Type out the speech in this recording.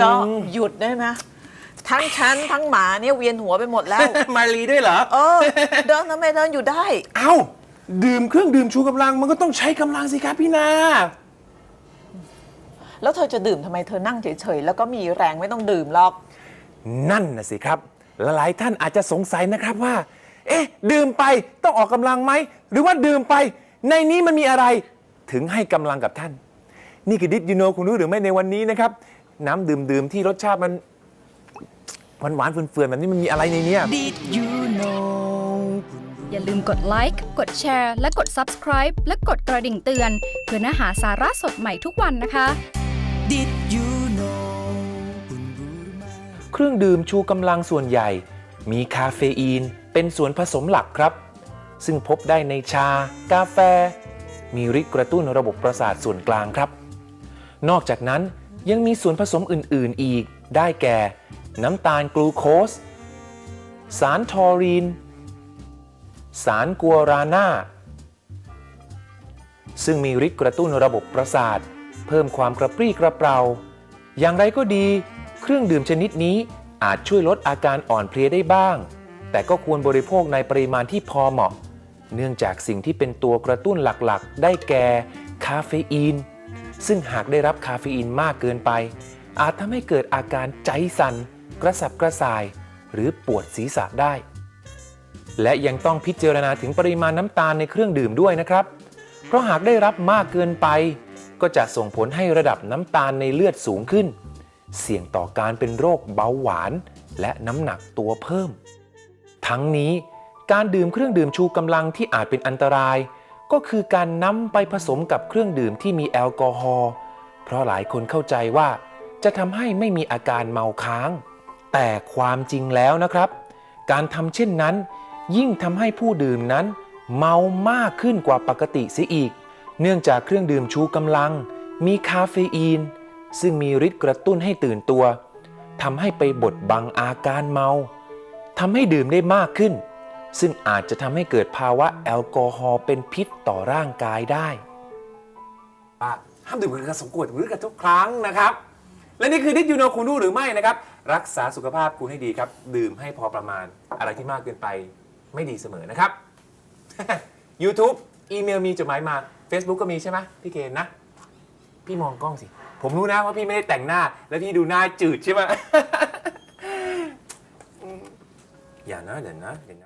จอหยุดได้ไหมทั้งฉันทั้งหมาเนี่ยเวียนหัวไปหมดแล้ว มารีด้วยเหรอ เออ เดินทำไมเดินอยู่ได้ เอ้า ดื่มเครื่องดื่มชูกำลังมันก็ต้องใช้กำลังสิครับพี่นา แล้วเธอจะดื่มทำไมเธอนั่งเฉยๆ แล้วก็มีแรงไม่ต้องดื่มหรอก นั่นนะสิครับและหลายท่านอาจจะสงสัยนะครับว่า เอ๊ะ ดื่มไปต้องออกกำลังไหม หรือว่าดื่มไป ในนี้มันมีอะไร ถึงให้กำลังกับท่าน นี่คือดิจิโนคุณรู้หรือไม่ในวันนี้นะครับ น้ำดื่มดื่มๆที่รสชาติมันหวานหวานๆเฟื่อนๆแบบนี้มันมีอะไรในเนี้ย Did you know อย่าลืมกดไลค์ กดแชร์ และกด Subscribe และกดกระดิ่งเตือน เพื่อเนื้อหาสาระสดใหม่ทุกวันนะคะ Did you know คุณรู้หรือไม่เครื่องดื่มชูกำลังส่วนใหญ่ มีคาเฟอีนเป็นส่วนผสมหลักครับ ซึ่งพบได้ในชา กาแฟ มีฤทธิ์กระตุ้นระบบประสาทส่วนกลางครับ นอกจากนั้น ยังมีส่วนผสมอื่น ๆ อีก ได้แก่ น้ำตาลกลูโคส สารทอรีน สารกัวราน่าซึ่งมีฤทธิ์กระตุ้นระบบประสาท เพิ่มความกระปรี้กระเปร่า อย่างไรก็ดี เครื่องดื่มชนิดนี้อาจช่วยลดอาการอ่อนเพลียได้บ้าง แต่ก็ควรบริโภคในปริมาณที่พอเหมาะ เนื่องจากสิ่งที่เป็นตัวกระตุ้นหลักๆ ได้แก่ คาเฟอีน ซึ่งหากได้รับคาเฟอีนมากเกินไป อาจทำให้เกิดอาการใจสัน่น กระสับกระส่าย หรือปวดศีรษะได้ และยังต้องพิจารณาถึงปริมาณน้ำตาลในเครื่องดื่มด้วยนะครับ เพราะหากได้รับมากเกินไป ก็จะส่งผลให้ระดับน้ำตาลในเลือดสูงขึ้น เสี่ยงต่อการเป็นโรคเบาหวาน และน้ำหนักตัวเพิ่ม ทั้งนี้การดื่มเครื่องดื่มชูกำลังที่อาจเป็นอันตราย ก็คือการนำไปผสมกับเครื่องดื่มที่มีแอลกอฮอล์เพราะหลายคนเข้าใจว่าจะทำให้ไม่มีอาการเมาค้าง แต่ความจริงแล้วนะครับ การทำเช่นนั้น ยิ่งทำให้ผู้ดื่มนั้น เมามากขึ้นกว่าปกติเสียอีก เนื่องจากเครื่องดื่มชูกำลัง มีคาเฟอีน ซึ่งมีฤทธิ์กระตุ้นให้ตื่นตัวทำให้ไปบดบังอาการเมาทำให้ดื่มได้มากขึ้น ซึ่งอาจจะทำให้เกิดภาวะแอลกอฮอล์เป็นพิษต่อร่างกายได้ห้ามดื่มเกินสมควรหรือกันทุกครั้งนะครับ และนี่คือดิจิโนคุณรู้หรือไม่นะครับ รักษาสุขภาพคุณให้ดีครับ ดื่มให้พอประมาณอะไรที่มากเกินไปไม่ดีเสมอนะครับ YouTube อีเมลมีจดหมายมา Facebook ก็มีใช่ไหมพี่เกณฑ์นะ พี่มองกล้องสิ ผมรู้นะว่าพี่ไม่ได้แต่งหน้า แล้วพี่ดูหน้าจืดใช่ไหม อย่านะเดี๋ยวนะเดี๋ยวนะ